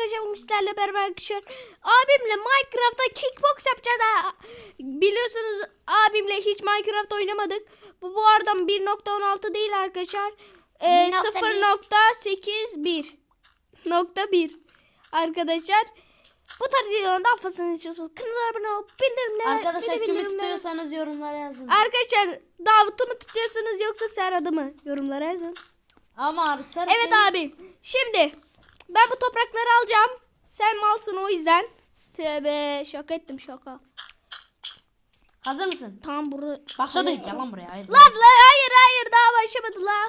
arkadaşlar bugün sizlerle beraber arkadaşlar abimle Minecraft'ta kickbox yapacağız. Biliyorsunuz abimle hiç Minecraft oynamadık. Bu bu arada 1.16 değil arkadaşlar. Ee, 0.81 nokta 1 arkadaşlar. Bu tarz videoların daha fazlasını istiyorsanız kanala abone olup bildirimleri Arkadaşlar kimi tutuyorsanız yorumlara yazın. Arkadaşlar Davut'u mu tutuyorsunuz yoksa Serhat'ı mı? Yorumlara yazın. Ama Serhat Evet benim- abi. Şimdi ben bu toprakları alacağım. Sen malsın o yüzden. Tövbe şaka ettim şaka. Hazır mısın? Tam bura. Başladı. Gel lan buraya. Hayır. Lan lan hayır hayır daha başlamadı la.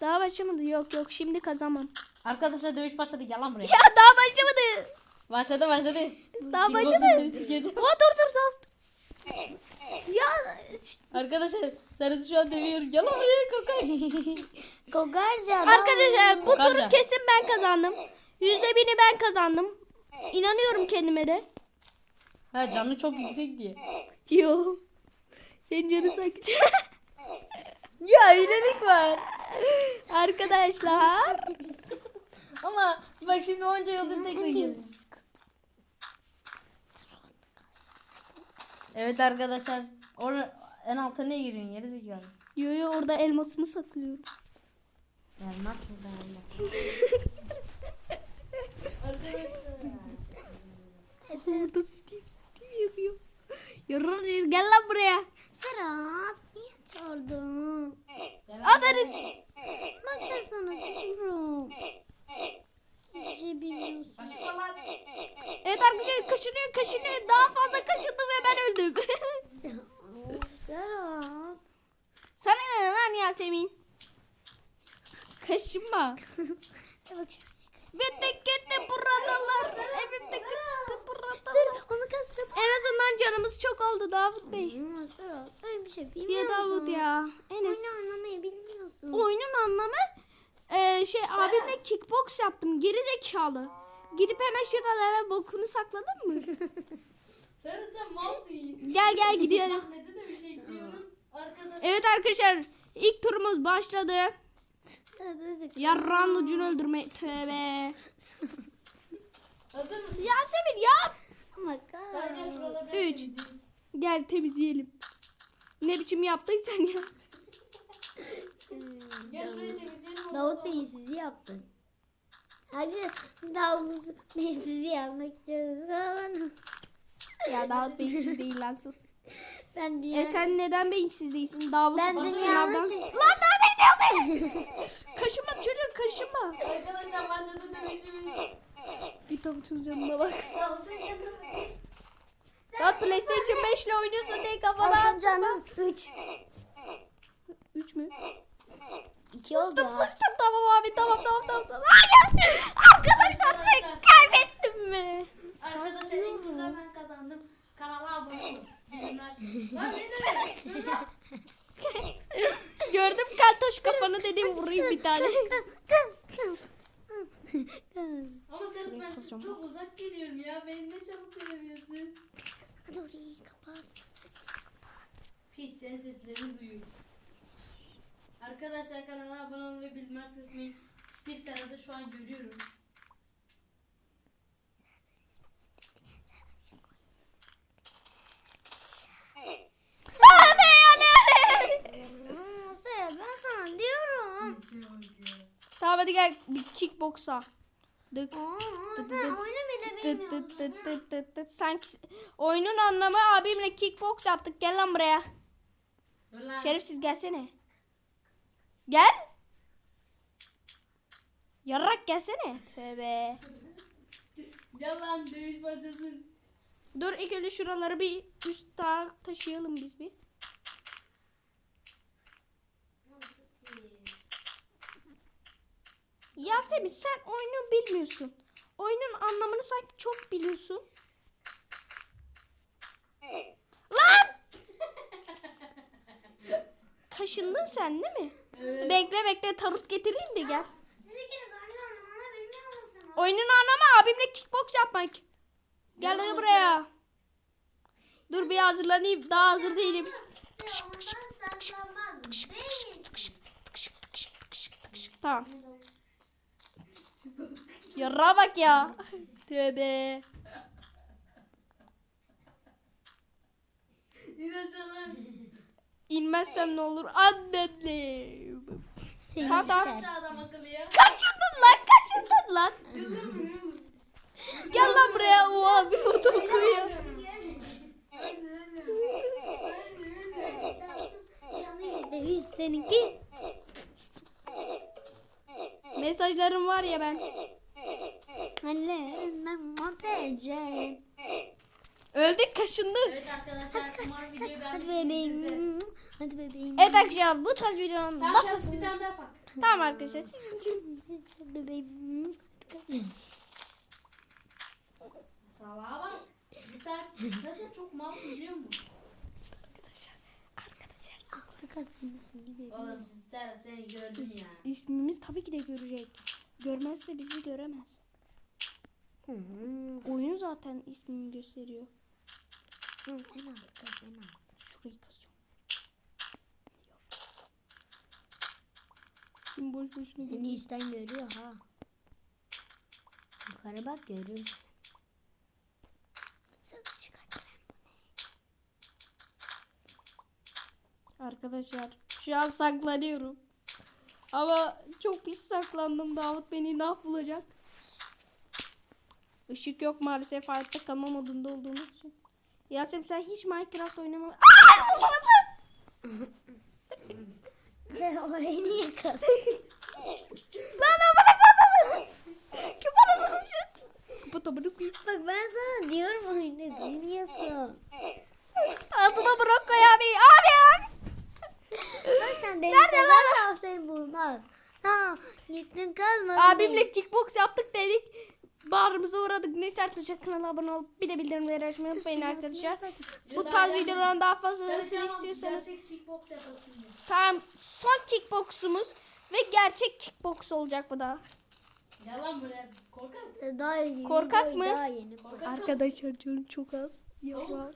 Daha başlamadı yok yok şimdi kazamam. Arkadaşlar dövüş başladı. Gel lan buraya. Ya daha başlamadı. Başladı başladı. Daha başladı. Aa dur dur dur. Ya Arkadaşlar Serhat'ı şu an dövüyorum. Gel buraya korkak. Kogarca. arkadaşlar bu Kokarca. turu kesin ben kazandım. Yüzde bini ben kazandım. İnanıyorum kendime de. Ha canlı çok yüksek diye. Yo. Senin canı sıkıcı. Ya iyilik var. Arkadaşlar. Ama bak şimdi onca yolda tekrar geldim. Evet arkadaşlar. Or en alta ne giriyorsun yeri zekalı. Yo yo orada elmasımı saklıyorum. Yani nasıl dayanmak? Orada Steve, Steve yazıyor. Yarın gel lan buraya. Serhat niye çağırdın? Hadi. Bak ben sana diyorum. Hiçbir şey bilmiyorsun. Evet arkadaşlar kaşınıyor kaşınıyor. Daha fazla kaşındı ve ben öldüm. Serhat. Sana ne lan Yasemin? Kaşınma. Bitti gitti buradalar. Evimde gitti buradalar. Onu kaçacağım. En azından canımız çok oldu Davut Bey. Öyle bir şey Ya bilmiyorsun. Davut ya. Enes. Oyunu anlamayı bilmiyorsun. Oyunun anlamı e, şey abimle kickbox yaptım. Geri zekalı. Gidip hemen şuralara bokunu sakladın mı? Serhat sen malsın. gel gel gidelim. Sahnede de bir şey diyorum. Arkadaş. Evet arkadaşlar ilk turumuz başladı. Yarran ucunu öldürme. Tövbe. Hazır mısın? Yasemin ya. Ama Sen gel şuraları biraz Üç. Gel temizleyelim. Ne biçim yaptıysan ya. Gel şurayı temizleyelim. ondan Davut sonra- Bey sizi yaptın. Hadi Davut Bey sizi yapmak istiyoruz. Ya Davut beyinsiz değil lan sus. Ben E dünya... sen neden beyinsiz değilsin? Davut Ben dünyanın Lan daha ne ne Kaşıma çocuğum kaşıma. Arkadaşlar başladı dövüşümüz. Bir Davut'un canına bak. Canı Davut PlayStation 5 ile oynuyorsun diye kafana Davut'un atma. canı 3. 3 mü? 2 oldu. Sıçtım sıçtım tamam abi tamam tamam tamam. tamam. Hayır. Arkadaşlar ben kaybettim mi? Arkadaşlar ilk turda ben kazandım. Kanala abone olun. Bildirimler. Lan ne demek? Gördüm kaltoş kafanı dedim vurayım bir tane. Ama sen ben kızacağım. çok uzak geliyorum ya. Beni ne çabuk göremiyorsun. Hadi orayı kapat. Hiç sen seslerini duyuyorum. Arkadaşlar kanala abone ve bildirimler kısmayın. Steve Serhat'ı şu an görüyorum. Aa, ne ya ne? Aa, Serhat ben sana diyorum. Tamam hadi gel bir kickboksa. Dık. Sen oyunun anlamı abimle kickbox yaptık. Gel lan buraya. Dur lan. Şerefsiz gelsene. Gel. Yarrak gelsene. Tövbe. Gel lan dövüş başlasın. Dur ilk önce şuraları bir üst ta taşıyalım biz bir. Yasemin sen oyunu bilmiyorsun. Oyunun anlamını sanki çok biliyorsun. Lan! Kaşındın sen değil mi? Bekle bekle tarut getireyim de gel. Oyunun anlamı abimle kickbox yapmak. Gel hadi buraya. Dur bir hazırlanayım. Daha hazır değilim. Tamam. Yara bak ya. Tövbe. İn aşağı. İnmezsem ne olur annem. Seni. Aşağı adam akıllı ya. Kaçırdın lan kaçırdın lan. Gel lan buraya. Oha bir koyuyor. Canı yüzde yüz seninki. Mesajlarım var ya ben. Öldük kaşındı. Evet arkadaşlar umarım videoyu Hadi beğenmişsinizdir. bebeğim. Hadi bebeğim. Evet arkadaşlar bu tarz videonun Tamam daha fazla. bir tane daha bak. Tamam arkadaşlar sizin için. Bebeğim. Salaha bak. Saat. Ya sen çok malsın biliyor musun? Arkadaşlar. Arkadaşlar. Altı Kasım ismi gibi. Oğlum sen seni gördüm ya. İsmimiz tabii ki de görecek. Görmezse bizi göremez. Hı hı. Oyun zaten ismini gösteriyor. Hı, En alt kat en alt. Şurayı kazıyorum. Şimdi boş boşuna Seni üstten görüyor ha. Yukarı bak çıkart. Arkadaşlar şu an saklanıyorum. Ama çok pis saklandım. Davut beni ne bulacak? Işık yok maalesef hayatta kalma modunda olduğumuz için. Yasemin sen hiç Minecraft oynama. Aa, bulamadım. Ve orayı niye kaz? Lan amına koyayım. Kim arasını şu? Kapat amına koyayım. Bak ben sana diyorum oyunu bilmiyorsun. Altıma bırak koy abi. Abi abi. Bak sen demin Nerede lan? seni bulmaz. Ha gittin kazmadın. Abimle kickbox yaptık dedik. Bağrımıza uğradık. Neyse arkadaşlar kanala abone olup bir de bildirimleri açmayı unutmayın arkadaşlar. Bu tarz videoların daha fazlasını istiyorsanız. Tamam son kickboxumuz ve gerçek kickbox olacak bu da. Gel lan buraya. Korkak. Daha yeni, Korkak mı? Daha yeni. Korkak. Arkadaşlar canım çok az. Yapma.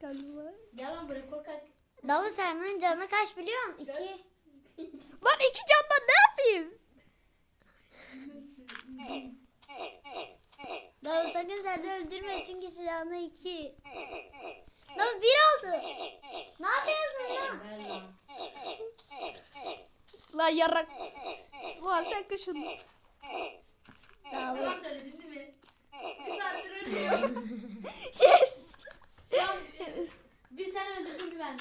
Galiba. Gel lan buraya korkak. Davut Serman'ın canı kaç biliyor musun? İki. Lan iki canla ne yapayım? Davut sakın Serdar'ı öldürme çünkü silahına iki. Davut bir oldu. Ne yapıyorsun lan? Lan. Yarak. Lan sen kışın. Davut. Yalan söyledin değil mi? Bir saattir ölüyorum. Yes. Şu an bir sen öldürdün bir ben.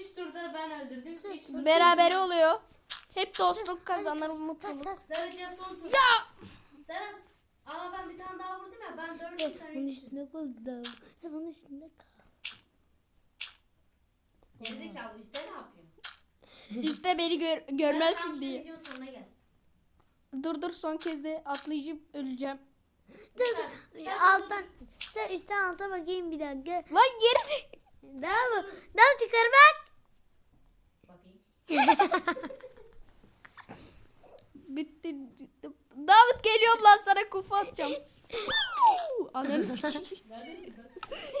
Üç turda ben öldürdüm. Üç tur. Beraber oluyor. Hep dostluk kazanır Kas mutluluk. kas. Sarıca son tur. Ya. Serhat. Ama ben bir tane daha vurdum ya. Ben dört Sen sen bunun üç. üstünde kal Davut. Sen bunun üstünde kal. Gerizekalı üstte ne yapıyor? İşte beni gör, görmezsin diye. Videonun sonuna gel. Dur dur son kez de atlayacağım öleceğim. Dur. Sen- sen Alttan. Sen üstten alta bakayım bir dakika. Lan gerisi. Davut. Davut yukarı bak. Bitti. Davet geliyorum lan sana kufa atacağım. Ananı?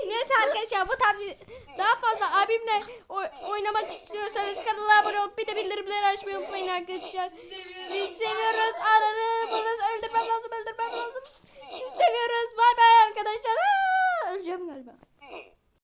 Neyse arkadaşlar bu tarz bir- daha fazla abimle oy- oynamak istiyorsanız kanala abone olup bir de bildirimleri açmayı unutmayın arkadaşlar. Sizi seviyoruz. Ananı bunu öldürmem lazım öldürmem lazım. Sizi seviyoruz. Bay bay arkadaşlar. Aa, öleceğim galiba.